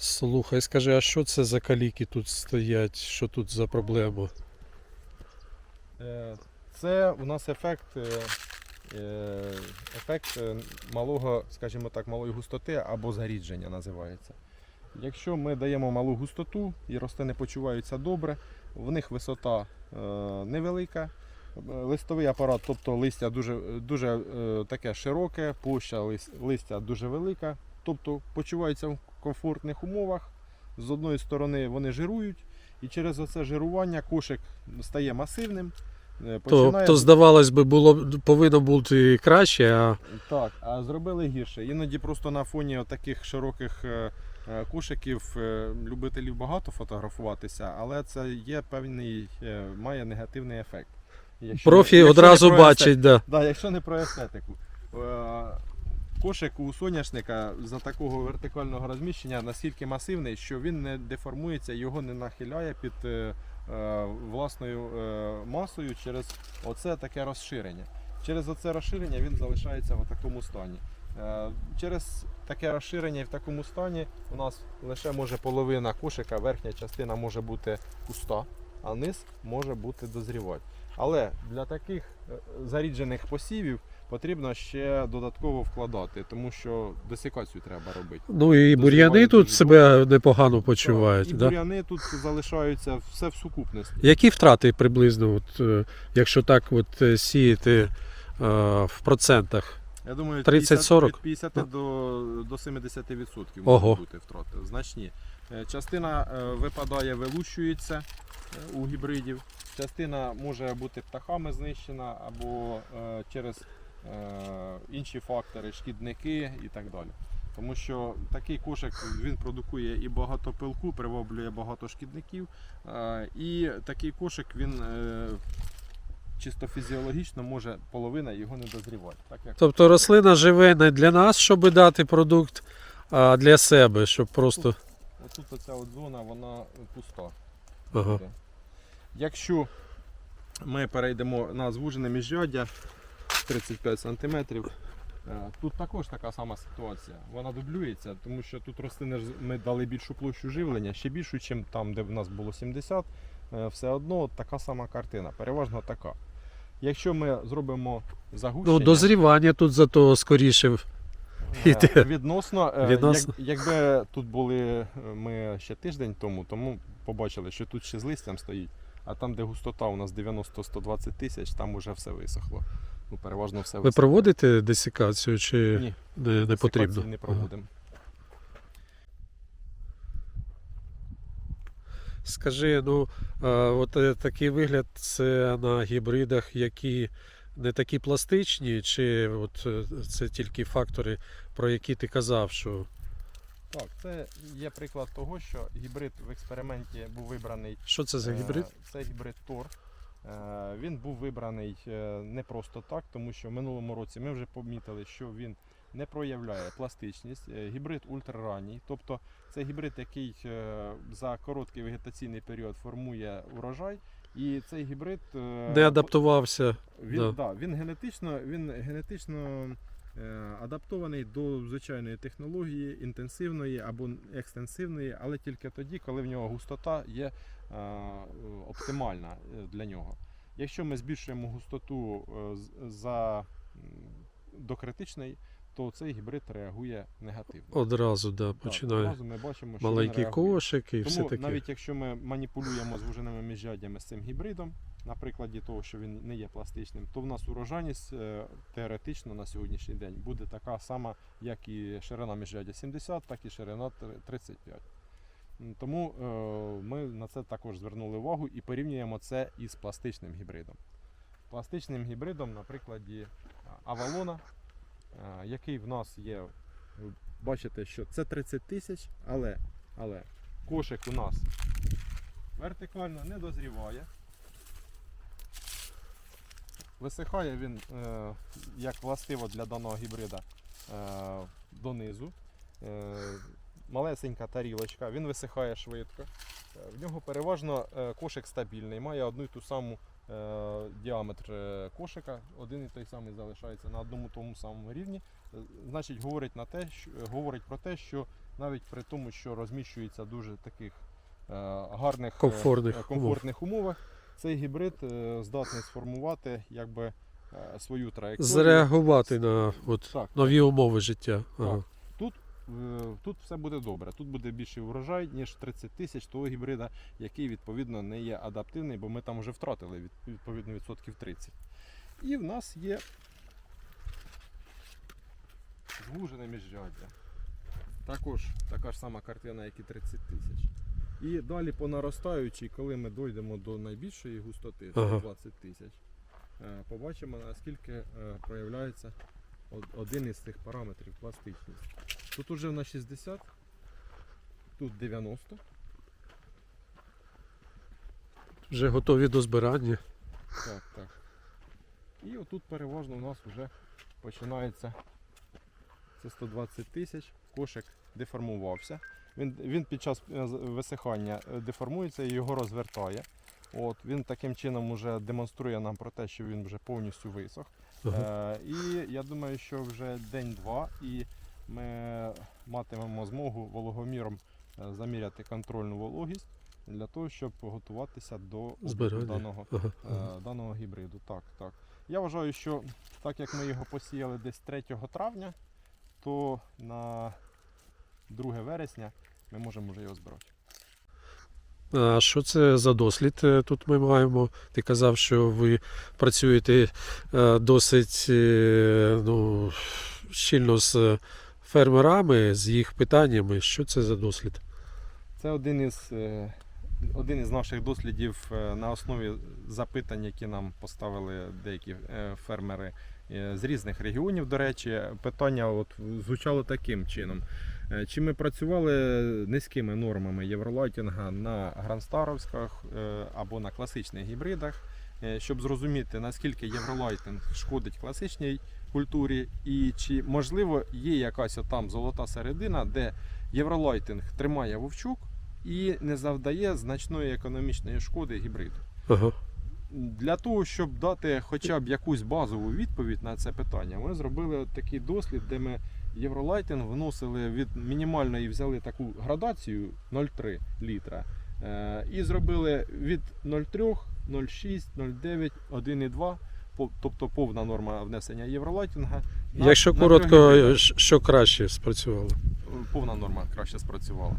Слухай, скажи, а що це за каліки тут стоять? Що тут за проблема? Е, Це у нас ефект, е, е, ефект малого, скажімо так, малої густоти або згрідження називається. Якщо ми даємо малу густоту і рослини почуваються добре, в них висота невелика, листовий апарат, тобто листя дуже, дуже таке широке, площа листя дуже велика, тобто почуваються комфортних умовах. З одної сторони вони жирують, і через оце жирування кошик стає масивним. е, То, то здавалось би, було повинно бути краще, а Так, а зробили гірше. Іноді просто на фоні таких широких е, е, кошиків любителів багато фотографуватися, але це є певний, має негативний ефект. Якщо профі не- якщо одразу не про естет- бачить, да. Да, якщо не про естетику. Кошик у соняшника за такого вертикального розміщення настільки масивний, що він не деформується, його не нахиляє під е, е, власною е, масою через оце таке розширення. Через оце розширення він залишається в такому стані. Через таке розширення і в такому стані у нас лише може половина кошика, верхня частина може бути пуста, а низ може бути дозрівати. Але для таких заріджених посівів потрібно ще додатково вкладати, тому що десикацію треба робити. Ну і бур'яни тут дуже себе непогано почувають. Так, і Да? бур'яни тут залишаються все в сукупності. Які втрати приблизно, от, е, якщо так от, е, сіяти е, в процентах? Я думаю, 30-40? від 50 до, до 70% відсотків Ого. можуть бути втрати. Значні. Частина випадає, вилущується у гібридів. Частина може бути птахами знищена або через інші фактори, шкідники і так далі. Тому що такий кошик він продукує і багато пилку, приваблює багато шкідників. е, І такий кошик він е, чисто фізіологічно може половина його не дозрівати. Так як Тобто рослина живе не для нас, щоб дати продукт, а для себе, щоб просто. Отут оця от зона, вона пуста. Ага. Якщо ми перейдемо на звужене міжряддя 35 см, тут також така сама ситуація. Вона дублюється, тому що тут рослини ми дали більшу площу живлення, ще більшу, ніж там, де в нас було 70. е, Все одно така сама картина, переважно така. Якщо ми зробимо загущення, Ну, дозрівання тут зато скоріше. Е, Іде. Відносно, е, Відносно. Як, якби тут були е, ми ще тиждень тому, тому побачили, що тут ще з листям стоїть, а там, де густота у нас 90-120 тисяч, там уже все висохло. Ну, переважно все Ви проводите десикацію чи Ні, не, не десикації потрібно? не Ага. проводимо. Скажи, ну от е, такий вигляд це на гібридах, які не такі пластичні, чи от е, це тільки фактори, про які ти казав, що Так, це є приклад того, що гібрид в експерименті був вибраний. що це за е, гібрид? Це гібрид Тор. Е, Він був вибраний е, не просто так, тому що в минулому році ми вже помітили, що він не проявляє пластичність. Е, Гібрид ультраранній, тобто це гібрид, який за короткий вегетаційний період формує урожай. І цей гібрид е, Не адаптувався. він, да. да. він генетично, він генетично адаптований до звичайної технології, інтенсивної або екстенсивної, але тільки тоді, коли в нього густота є оптимальна е, для нього. Якщо ми збільшуємо густоту е, за, до критичної, то цей гібрид реагує негативно. Одразу да, Так, починає. одразу ми бачимо, що Маленький кошик і все таке. навіть якщо ми маніпулюємо звуженими міжряддями з цим гібридом, на прикладі того, що він не є пластичним, то в нас урожайність е, теоретично на сьогоднішній день буде така сама, як і ширина міжряддя 70, так і ширина тр- 35. Тому е, ми на це також звернули увагу і порівнюємо це із пластичним гібридом. Пластичним гібридом, на прикладі Авалона, е, який в нас є, ви бачите, що це 30 тисяч, але, але кошик у нас вертикально не дозріває. Висихає він, е, як властиво для даного гібрида, е, донизу. Малесенька тарілочка, він висихає швидко. Е, В нього переважно е, кошик стабільний, має одну і ту саму е, діаметр кошика, один і той самий залишається на одному тому самому рівні. Значить, говорить, на те, що, говорить про те, що навіть при тому, що розміщується дуже таких гарних Комфортних комфортних умовах, цей гібрид здатний сформувати якби, свою траєкторію. Зреагувати на от, Так, нові умови життя. Ага. Тут, е, все буде добре. Тут буде більший урожай, ніж 30 тисяч того гібрида, який відповідно не є адаптивний, бо ми там вже втратили відповідно відсотків 30. І в нас є звужене міжряддя. Також така ж сама картина, як і 30 тисяч. І далі по наростаючій, коли ми дійдемо до найбільшої густоти, це Ага. 20 тисяч, е, побачимо наскільки е, проявляється один із цих параметрів пластичність. Тут уже на 60, тут 90. Вже готові до збирання. Так, так. І отут переважно у нас вже починається це 120 тисяч, кошик деформувався. Він, він під час е, висихання е, деформується і його розвертає. От, він таким чином вже демонструє нам про те, що він вже повністю висох. Ага. Е, і я думаю, що вже день-два і ми матимемо змогу вологоміром е, заміряти контрольну вологість для того, щоб готуватися до даного, Ага. е, даного гібриду. Так, так. Я вважаю, що так як ми його посіяли десь 3 травня, то на 2 вересня ми можемо вже його збирати. А що це за дослід е, тут ми маємо? Ти казав, що ви працюєте досить ну, щільно з фермерами, з їх питаннями. Що це за дослід? Це один із, е, один із наших дослідів е, на основі запитань, які нам поставили деякі е, фермери з різних регіонів. До речі, питання от звучало таким чином. Чи ми працювали низькими нормами євролайтінга на гранстаровськах або на класичних гібридах, щоб зрозуміти, наскільки євролайтинг шкодить класичній культурі, і чи можливо є якась там золота середина, де євролайтинг тримає вовчук і не завдає значної економічної шкоди гібриду. Ага. Для того, щоб дати хоча б якусь базову відповідь на це питання, ми зробили такий дослід, де ми євролайтинг вносили від мінімальної, взяли таку градацію 0,3 літра. е, І зробили від 0,3, 0,6, 0,9, 1,2, по- тобто повна норма внесення євролайтинга. на- Якщо на коротко, що краще спрацювало? повна норма краще спрацювала.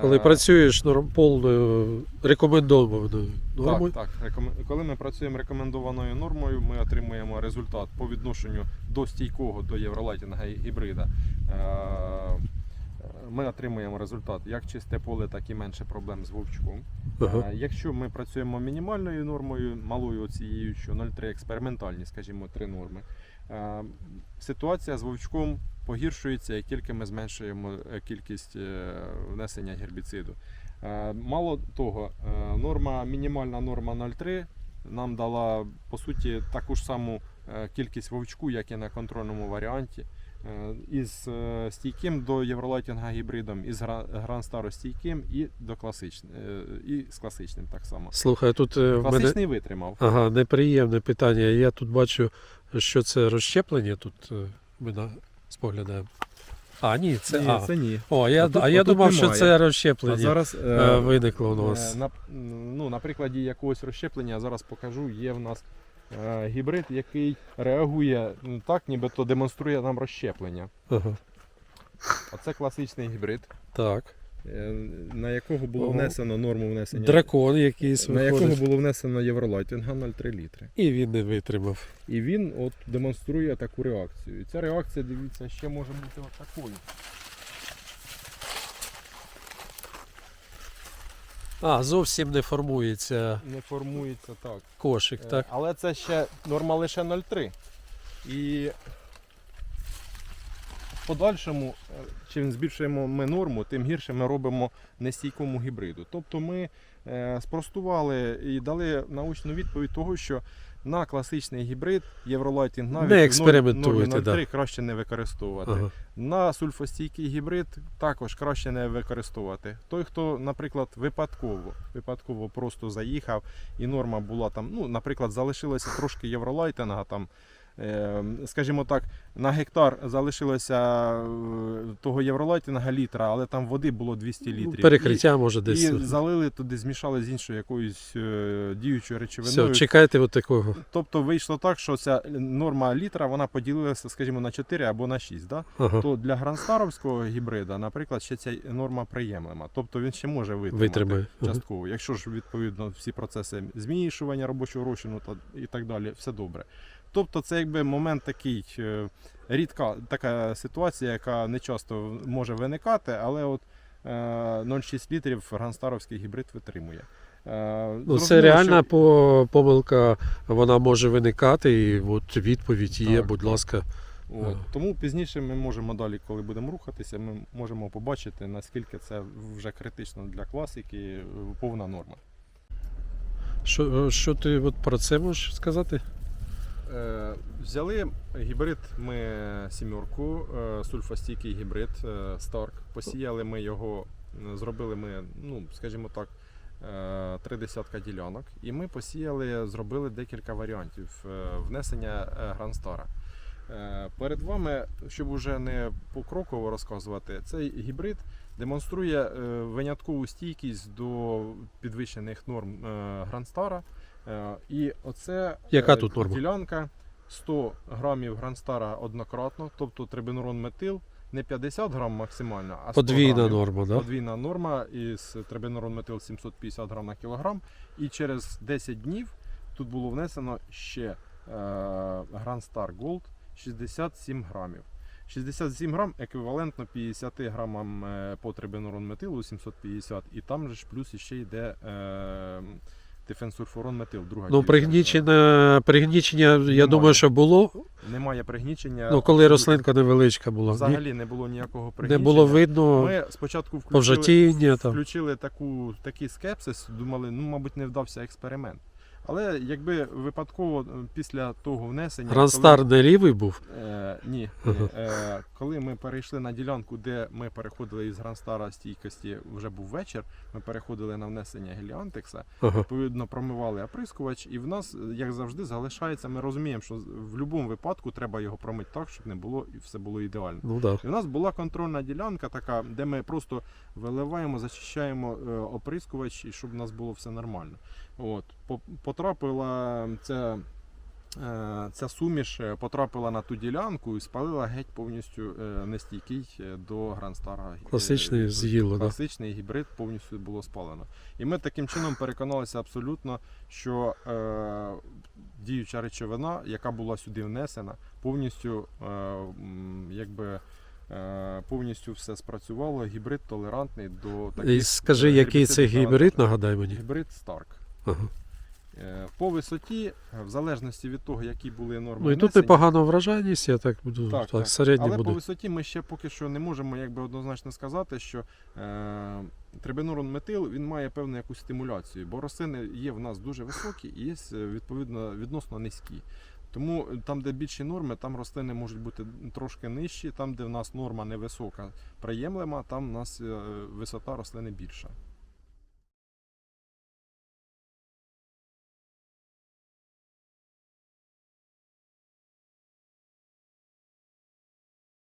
Коли Е, працюєш норм, повною рекомендованою нормою, Так, так. Коли ми працюємо рекомендованою нормою, ми отримуємо результат по відношенню до стійкого до євролайтінга гібрида. Е, Ми отримуємо результат як чисте поле, так і менше проблем з вовчком. ага. Е, Якщо ми працюємо мінімальною нормою, малою цією, що 0,3 експериментальні, скажімо, три норми, е, ситуація з вовчком погіршується, як тільки ми зменшуємо е, кількість внесення гербіциду. Мало того, норма, мінімальна норма 0,3 нам дала по суті таку ж саму кількість вовчку, як і на контрольному варіанті. Е, Із е, стійким до євролайтінга гібридом, із Гран Старо стійким і до класичним, і з класичним так само. Слухай, тут е, в мене витримав. ага, неприємне питання. Я тут бачу, що це розщеплення. Тут е, ми на, споглядаємо. А, ні, це. а. це ні. О, я, Отут- а я думав, що немає. це А розщеплення зараз е, виникло у нас. Е, На, ну, на прикладі якогось розщеплення я зараз покажу. Є в нас е, гібрид, який реагує ну, так, нібито демонструє нам розщеплення. Ага. Оце класичний гібрид, Так. е, на якого було внесено норму внесення. Дракон якийсь на якого було внесено євролайтинга 0,3 літри. І він не витримав. І він от демонструє таку реакцію. І ця реакція, дивіться, ще може бути от такою. А, зовсім не формується Не формується так. кошик, Е, так? Але це ще норма лише 0,3. І подальшому, е, чим збільшуємо ми норму, тим гірше ми робимо нестійкому гібриду. Тобто ми е, спростували і дали научну відповідь того, що на класичний гібрид Євролайтінг навіть нормі да. 0,3 краще не використовувати. Ага. На сульфостійкий гібрид також краще не використовувати. Той, хто, наприклад, випадково, випадково просто заїхав і норма була там, ну, наприклад, залишилося трошки євролайтинга там скажімо так, на гектар залишилося е, того євролайтінга літра, але там води було 200 літрів. Перекриття може десь. і залили туди, змішали з іншою якоюсь е, діючою Все, речовиною. чекайте от такого. Тобто вийшло так, що ця норма літра вона поділилася, скажімо, на 4 або на 6. Да? Ага. То для гранстаровського гібрида, наприклад, ще ця норма приємлема. Тобто він ще може витримати Витримає. Ага. частково. Якщо ж відповідно всі процеси змішування робочого розчину та і так далі, все добре. Тобто це якби момент такий е, рідка така ситуація, яка не часто може виникати, але от е, 0,6 літрів гранстаровський гібрид витримує. Е, Ну, це реальна що- помилка, вона може виникати, і от відповідь є, Так, будь ласка. От. Тому пізніше ми можемо далі, коли будемо рухатися, ми можемо побачити, наскільки це вже критично для класики, е, повна норма. Що, що ти от про це можеш сказати? Е, взяли гібрид ми сімерку, е, сульфостійкий гібрид е, Stark. Посіяли ми його, зробили ми, ну, скажімо так, три десятка ділянок. І ми посіяли, зробили декілька варіантів внесення Гранстара. Перед вами, щоб уже не покроково розказувати, цей гібрид демонструє виняткову стійкість до підвищених норм Гранстара. Е, І оце Яка е, тут норма? ділянка 100 грамів Гранстара однократно, тобто трибенурон метил не 50 грам максимально, а 100 Подвійна грамів. норма, да? Подвійна норма із трибенурон метил 750 грам на кілограм. І через 10 днів тут було внесено ще е, Grand Star Gold 67 грамів. 67 грам еквівалентно 50 грамам е, по трибенурон метилу 750, і там же ж плюс ще йде е, тифенсульфурон метил, друга Ну, пригнічення, пригнічення, я думаю, що було. Немає пригнічення. Ну, коли рослинка невеличка була. Взагалі не було ніякого пригнічення. Не було видно Ми спочатку включили, повжатіння там. включили таку, такий скепсис, думали, ну, мабуть, не вдався експеримент. Але якби випадково е, після того внесення. Гранстар не рівий був. Е, ні, ні, е, коли ми перейшли на ділянку, де ми переходили із Гранстара стійкості, вже був вечір, ми переходили на внесення геліантекса, Ага. відповідно промивали оприскувач, і в нас, як завжди, залишається. Ми розуміємо, що в будь-якому випадку треба його промити так, щоб не було і все було ідеально. Ну так. І у нас була контрольна ділянка така, де ми просто виливаємо, зачищаємо е, оприскувач, і щоб у нас було все нормально. От. По- Потрапила ця, е, ця суміш е, потрапила на ту ділянку і спалила геть повністю е, нестійкий до Гранстара. Класичний з'їло, да? Класичний гібрид повністю було спалено. І ми таким чином переконалися абсолютно, що е, діюча речовина, яка була сюди внесена, повністю е, якби. Повністю все спрацювало, гібрид толерантний до таких І скажи, який це гібрид, нагадай мені. Гібрид Stark. Ага. Е, По висоті, в залежності від того, які були норми. Ну і тут внесення, непогана врожайність, я так буду. Так, Так, середньо але по висоті ми ще поки що не можемо якби однозначно сказати, що е, трибенурон метил він має певну якусь стимуляцію, бо рослини є в нас дуже високі і є е, відповідно відносно низькі. Тому е, там, де більші норми, там рослини можуть бути трошки нижчі, там, де в нас норма невисока, приємлема, там в нас висота рослини більша.